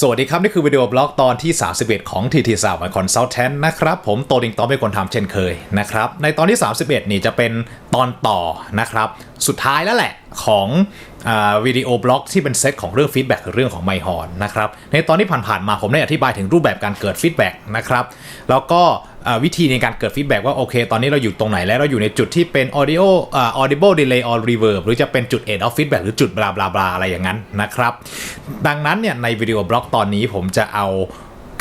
สวัสดีครับ นี่คือวิดีโอบล็อกตอนที่ 31 ของ TT สาวคอนซัลแทนนะครับ ผมโตดิงต้องเป็นคนทำเช่นเคยนะครับ ในตอนที่ 31 นี่จะเป็นตอนต่อนะครับ สุดท้ายแล้วแหละของวิดีโอบล็อกที่เป็นเซตของเรื่องฟีดแบ็กเรื่องของไมฮอนนะครับ ในตอนที่ผ่านๆมาผมได้อธิบายถึงรูปแบบการเกิดฟีดแบ็กนะครับ แล้วก็ วิธีในการเกิดฟีดแบ็กว่าโอเค ตอนนี้เราอยู่ตรงไหนแล้วเราอยู่ในจุดที่เป็น audio อ่า audible delay or reverb หรือจะเป็นจุด end of feedback หรือจุดบลาบลาบลาอะไรอย่างนั้นนะครับ ดังนั้นเนี่ยในวิดีโอบล็อกตอนนี้ผมจะเอา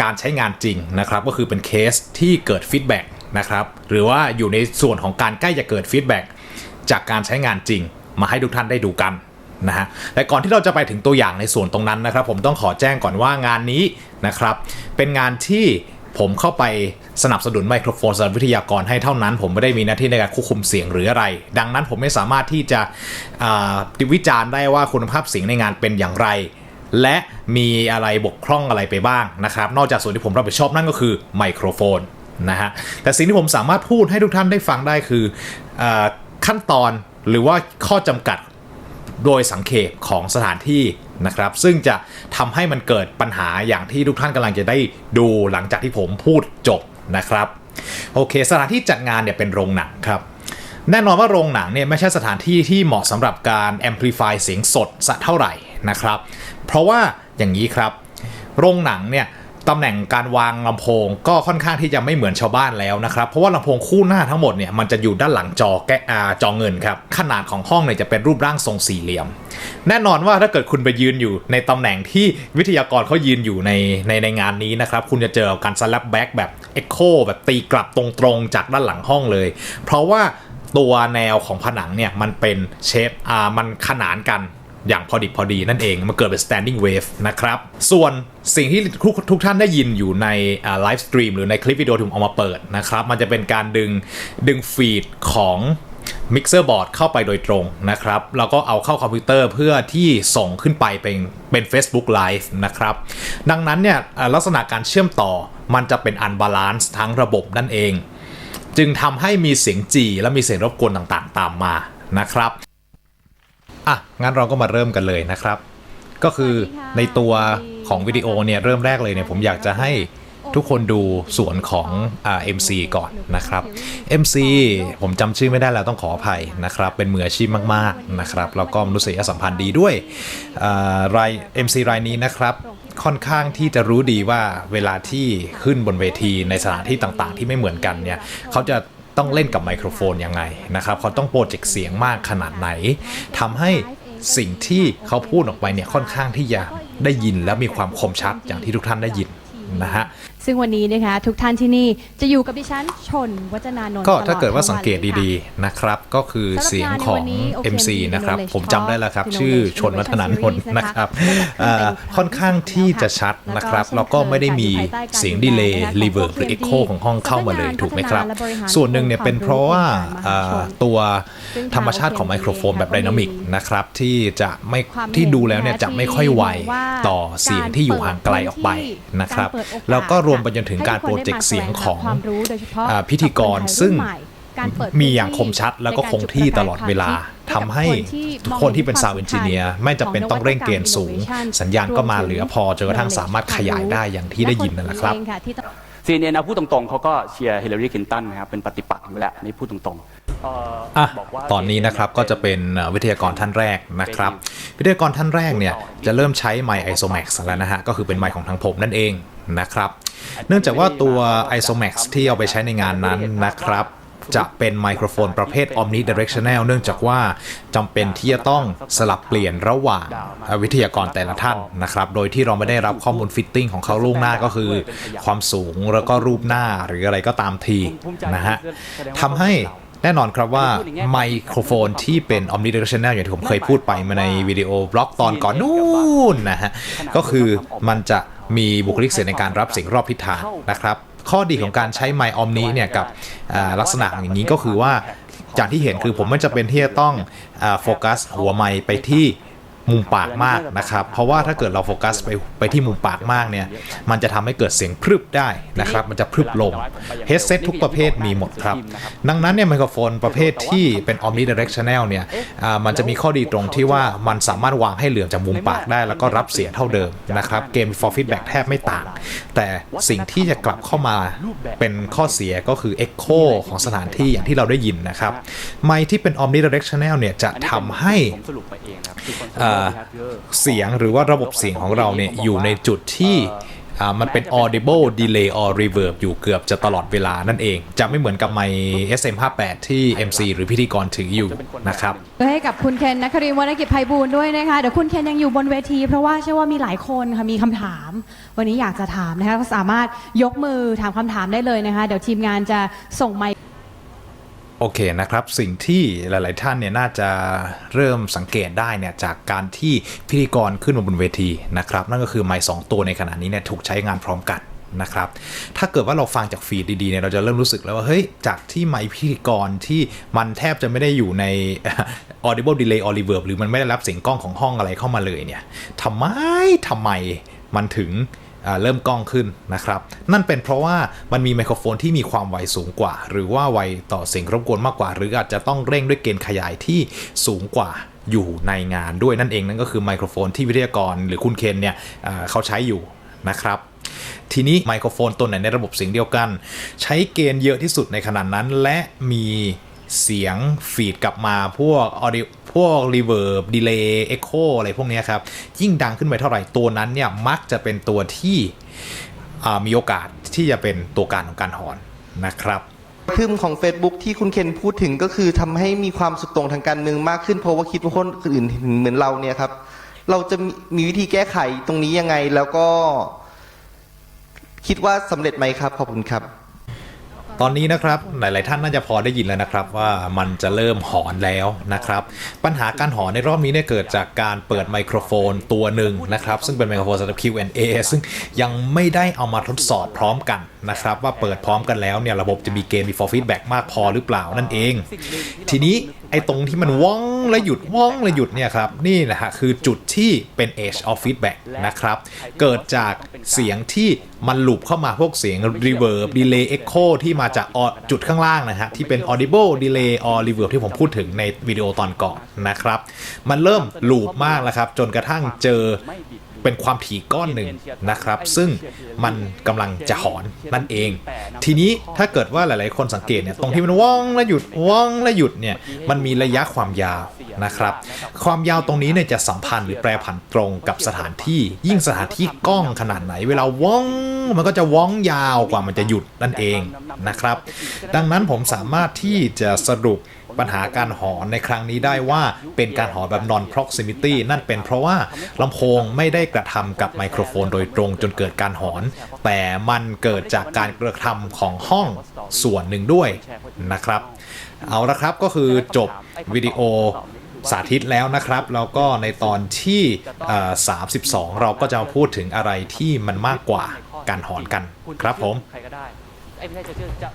การใช้งานจริงนะครับ ก็คือเป็นเคสที่เกิดฟีดแบ็กนะครับหรือว่าอยู่ในส่วนของการใกล้จะเกิดฟีดแบ็กจากการใช้งานจริง มาให้ทุกท่านได้ดูกันนะฮะแต่ก่อนที่เราจะไปถึงตัวอย่างในส่วนตรงนั้นนะครับ ผมต้องขอแจ้งก่อนว่างานนี้นะครับเป็นงานที่ ผมเข้าไปสนับสนุนไมโครโฟนสำหรับวิทยากรให้เท่านั้น ผมไม่ได้มีหน้าที่ในการควบคุมเสียงหรืออะไร ดังนั้นผมไม่สามารถที่จะวิจารณ์ได้ว่าคุณภาพเสียงในงานเป็นอย่างไร และมีอะไรบกพร่องอะไรไปบ้างนะครับ นอกจากส่วนที่ผมรับผิดชอบนั่นก็คือไมโครโฟนนะฮะแต่สิ่งที่ผมสามารถพูดให้ทุกท่านได้ฟังได้คืออขั้นตอนหรือว่าข้อจำกัดโดยสังเขปของสถานที่ นะครับ ซึ่งจะทำให้มันเกิดปัญหาอย่างที่ทุกท่านกำลังจะได้ดูหลังจากที่ผมพูดจบนะครับ โอเค สถานที่จัดงานเนี่ยเป็นโรงหนังครับแน่นอนว่าโรงหนังเนี่ยไม่ใช่สถานที่ที่เหมาะสำหรับการแอมพลิฟายเสียงสดสักเท่าไหร่นะครับ เพราะว่าอย่างนี้ครับ โรงหนังเนี่ย ตำแหน่งการวางลำโพงก็ค่อนข้างที่จะไม่เหมือนชาวบ้านแล้วนะครับ เพราะว่าลำโพงคู่หน้าทั้งหมดเนี่ยมันจะอยู่ด้านหลังจอแกะอ่าจอเงินครับ ขนาดของห้องเนี่ยจะเป็นรูปร่างทรงสี่เหลี่ยม แน่นอนว่าถ้าเกิดคุณไปยืนอยู่ในตำแหน่งที่วิทยากรเขายืนอยู่ในในในงานนี้นะครับ คุณจะเจอกับการสลับแบ็กแบบเอ็กโคแบบตีกลับตรงๆจากด้านหลังห้องเลย เพราะว่าตัวแนวของผนังเนี่ยมันเป็นเชฟอ่ามันขนานกัน อย่างพอดิบพอดีนั่นเองมันเกิดเป็น standing wave นะครับ ส่วนสิ่งที่ทุกทุกท่านได้ยินอยู่ในไลฟ์สตรีมหรือในคลิปวิดีโอที่ผมเอามาเปิดนะครับ มันจะเป็นการดึงดึงฟีดของ Mixer Board เข้าไปโดยตรงนะครับ แล้วก็เอาเข้าคอมพิวเตอร์เพื่อที่ส่งขึ้นไปเป็นเป็น Facebook Live นะครับ ดังนั้นเนี่ยลักษณะการเชื่อมต่อมันจะเป็น unbalance ทั้งระบบนั่นเอง จึงทำให้มีเสียงจีและมีเสียงรบกวนต่างๆ ตามมานะครับ อะ งั้นเราก็มาเริ่มกันเลยนะครับ ก็คือในตัวของวิดีโอเนี่ยเริ่มแรกเลยเนี่ยผมอยากจะให้ทุกคนดูส่วนของอ่า MC ก่อนนะครับ MC ผมจำชื่อไม่ได้แล้วต้องขออภัยนะครับ เป็นมืออาชีพมากๆนะครับ แล้วก็มนุษยสัมพันธ์ดีด้วยอ่าราย MC รายนี้นะครับค่อนข้างที่จะรู้ดีว่าเวลาที่ขึ้นบนเวทีในสถานที่ต่างๆ ที่ไม่เหมือนกันเนี่ยเขาจะ ต้องเล่นกับไมโครโฟนยังไงนะครับเขาต้องโปรเจกต์เสียงมากขนาดไหนทำให้สิ่งที่เขาพูดออกไปเนี่ยค่อนข้างที่จะได้ยินและมีความคมชัดอย่างที่ทุกท่านได้ยิน นะฮะ ซึ่งวันนี้นะคะทุกท่านที่นี่จะอยู่กับดิฉันชนวัฒนานนท์ก็ตลอถ้าเกิดว่าสังเกตทั้นลยดีค่ะๆนะครับ ก็คือเสียงของสำหรับงานในวันนี้ OK MC นะครับ Knowledge ผมจำได้แล้วครับ Talk ชื่อ Knowledge ชนวัฒนานนท์ Innovation นะครับ Series นะคะเอ่อเป็นค่อนข้างที่จะชัดนะครับแล้แล้วก็ก็ไม่ได้มีเช่นเคยเสียงดีเลย์ภายใต้การดูแลรีเวิร์บหรือเอ็กโคของห้องเข้ามาเลยถูกไหมครับ ส่วนหนึ่งเนี่ยเป็นเพราะว่าเอ่อตัวธรรมชาติของไมโครโฟนแบบไดนามิกนะครับที่จะไม่ความเห็นที่ดูแล้วเนี่ยจะไม่ค่อยไวต่อเสียงที่อยู่ห่างไกลออกไปนะครับการเปิดโอกาสแล้วก็รวมไปจนถึงการโปรเจกต์เสียงของให้ทุกคนได้มาแสวงหาความรู้โดยเฉพาะอ่าพิธีกรซึ่งการเปิดมีอย่างคมชัดแล้วก็คงที่ตลอดเวลาทำให้ทุกคนที่เป็นซาวด์เอนจิเนียร์ไม่จำเป็นต้องเร่งเกณฑ์สูง สัญญาณก็มาเหลือพอจนกระทั่งสามารถขยายได้อย่างที่ได้ยินนั่นแหละครับ CNN เอาพูดตรงๆเขาก็เชียร์ฮิลลารีคลินตันนะครับเป็นปฏิปักษ์อยู่แล้วอันนี่พูดตรงๆเอะบกว่าตอนนี้นะครับก็จะเป็นเอ่อวิทยากรท่านแรกนะครับ วิทยากรท่านแรกเนี่ยจะเริ่มใช้ไมค์ Isomax แล้วนะฮะก็คือเป็นไมค์ของทางผมนั่นเองนะครับ เนื่องจากว่าตัว Isomax ที่เอาไปใช้ในงานนั้นนะครับ จะเป็นไมโครโฟนประเภท omnidirectional เนื่องจากว่าจำเป็นที่จะต้องสลับเปลี่ยนระหว่างวิทยากรแต่ละท่านนะครับ โดยที่เราไม่ได้รับข้อมูลฟิตติ้งของเขาล่วงหน้าก็คือ ความสูงแล้วก็รูปหน้าหรืออะไรก็ตามทีนะฮะทำให้แน่นอนครับว่าไมโครโฟนที่เป็น omnidirectional อย่างที่ผมเคยพูดไปมาในวิดีโอบล็อกตอนก่อนนู่นนะฮะ ก็คือมันจะมีบุคลิกเสียงในการรับเสียงรอบทิศทางนะครับ ข้อดีของการใช้ไมค์ออมนี้เนี่ยกับอ่าลักษณะอย่างนี้ก็คือว่าจากที่เห็นคือผมไม่จะเป็นที่จะต้องอาโฟกัสหัวไมค์ไปที่ มุมปากมากนะครับ เพราะว่าถ้าเกิดเราโฟกัสไปไปที่มุมปากมากเนี่ย มันจะทำให้เกิดเสียงพรึบได้นะครับ มันจะพรึบลง headset ทุกประเภทมีหมดครับ ดังนั้นเนี่ยไมโครโฟนประเภทที่เป็น omnidirectional เนี่ยมันจะมีข้อดีตรงที่ว่ามันสามารถวางให้เหลือจากมุมปากได้ แล้วก็รับเสียงเท่าเดิมนะครับ เกม for feedback แทบไม่ต่าง แต่สิ่งที่จะกลับเข้ามาเป็นข้อเสียก็คือ echo ของสถานที่อย่างที่เราได้ยินนะครับ ไมค์ที่เป็น omnidirectional เนี่ยจะทำให้เสียงหรือว่าระบบเสียงของเราเนี่ยอยู่ในจุดที่มันเป็น audible delay or reverb อยู่เกือบจะตลอดเวลานั่นเอง จะไม่เหมือนกับไมค์ SM58 ที่ MC หรือพิธีกรถืออยู่นะครับให้กับคุณเคนนักครินทวรรณกิจไพบูลด้วยนะคะ เดี๋ยวคุณเคนยังอยู่บนเวที เพราะว่าเชื่อว่ามีหลายคนค่ะมีคำถาม วันนี้อยากจะถามนะคะก็สามารถยกมือถามคำถามได้เลยนะคะ เดี๋ยวทีมงานจะส่งไมค์ โอเคนะครับ สิ่งที่หลาย ๆ ท่านเนี่ยน่าจะเริ่มสังเกตได้เนี่ยจากการที่พิธีกรขึ้นมาบนเวทีนะครับนั่นก็คือไมค์สองตัวในขณะนี้เนี่ยถูกใช้งานพร้อมกันนะครับถ้าเกิดว่าเราฟังจากฟีดดีๆเนี่ยเราจะเริ่มรู้สึกแล้วว่าเฮ้ยจากที่ไมค์พิธีกรที่มันแทบจะไม่ได้อยู่ใน audible delay or reverb หรือมันไม่ได้รับเสียงกล้องของห้องอะไรเข้ามาเลยเนี่ยทำไมทำไมมันถึง เริ่มกล้องขึ้นนะครับ นั่นเป็นเพราะว่ามันมีไมโครโฟนที่มีความไวสูงกว่า หรือว่าไวต่อเสียงรบกวนมากกว่า หรืออาจจะต้องเร่งด้วยเกณฑ์ขยายที่สูงกว่าอยู่ในงานด้วยนั่นเองนั่นก็คือไมโครโฟนที่วิทยากรหรือคุณเคนเนี่ยเขาใช้อยู่นะครับทีนี้ไมโครโฟนตัวไหนในระบบเสียงเดียวกัน ใช้เกณฑ์เยอะที่สุดในขนาดนั้น และมีเสียงฟีดกลับมาพวก audio พวก reverb delay echo อะไรพวกนี้ครับ ยิ่งดังขึ้นไปเท่าไหร่ตัวนั้นเนี่ยมักจะเป็นตัวที่มีโอกาสที่จะเป็นตัวการของการหอนนะครับทึมของ Facebook ที่คุณเคนพูดถึงก็คือทำให้มีความสุดต่งทางการเมืองมากขึ้น เพราะว่าคิดว่าคนอื่นเหมือนเราเนี่ยครับ เราจะมีมีวิธีแก้ไขตรงนี้ยังไงแล้วก็ คิดว่าสำเร็จไหมครับ ขอบคุณครับ ตอนนี้นะครับหลาย ๆ ท่านน่าจะพอได้ยินแล้วนะครับ ว่ามันจะเริ่มหอนแล้วนะครับ ปัญหาการหอนในรอบนี้เนี่ยเกิดจากการเปิดไมโครโฟนตัวหนึ่งนะครับ ซึ่งเป็นไมโครโฟนสำหรับ Q&A ซึ่งยังไม่ได้เอามาทดสอบพร้อมกัน นะครับว่าเปิดพร้อมกันแล้วเนี่ยระบบจะมีเกณฑ์ before feedback มากพอหรือเปล่านั่นเอง ทีนี้ไอ้ตรงที่มันว่องและหยุดว่องและหยุดเนี่ยครับนี่นะฮะคือจุดที่เป็น edge of feedback นะครับ เกิดจากเสียงที่มันหลุบเข้ามาพวกเสียง reverb delay echo ที่มาจากจุดข้างล่างนะฮะที่เป็น audible delay or reverb ที่ผมพูดถึงในวิดีโอตอนก่อนนะครับ มันเริ่มหลูบมากแล้วครับ จนกระทั่งเจอ เป็นความถี่ก้อนหนึ่งนะครับ ซึ่งมันกำลังจะหอนนั่นเอง ทีนี้ถ้าเกิดว่าหลายๆ คนสังเกตเนี่ยตรงที่มันว่องและหยุดว่องและหยุดเนี่ยมันมีระยะความยาวนะครับ ความยาวตรงนี้เนี่ยจะสัมพันธ์หรือแปรผันตรงกับสถานที่ ยิ่งสถานที่กล้องขนาดไหน เวลาว่องมันก็จะว่องยาวกว่ามันจะหยุดนั่นเองนะครับ ดังนั้นผมสามารถที่จะสรุป ปัญหาการหอนในครั้งนี้ได้ว่าเป็นการหอนแบบ non proximity นั่นเป็นเพราะว่าลำโพงไม่ได้กระทำกับไมโครโฟนโดยตรงจนเกิดการหอน แต่มันเกิดจากการกระทำของห้องส่วนหนึ่งด้วยนะครับ เอาละครับก็คือจบวิดีโอสาธิตแล้วนะครับ แล้วก็ในตอนที่เอ่อ32 เราก็จะมาพูดถึงอะไรที่มันมากกว่าการหอนกันครับผมใครก็ได้ไอ้ไม่ใช่จะเชื่อจะ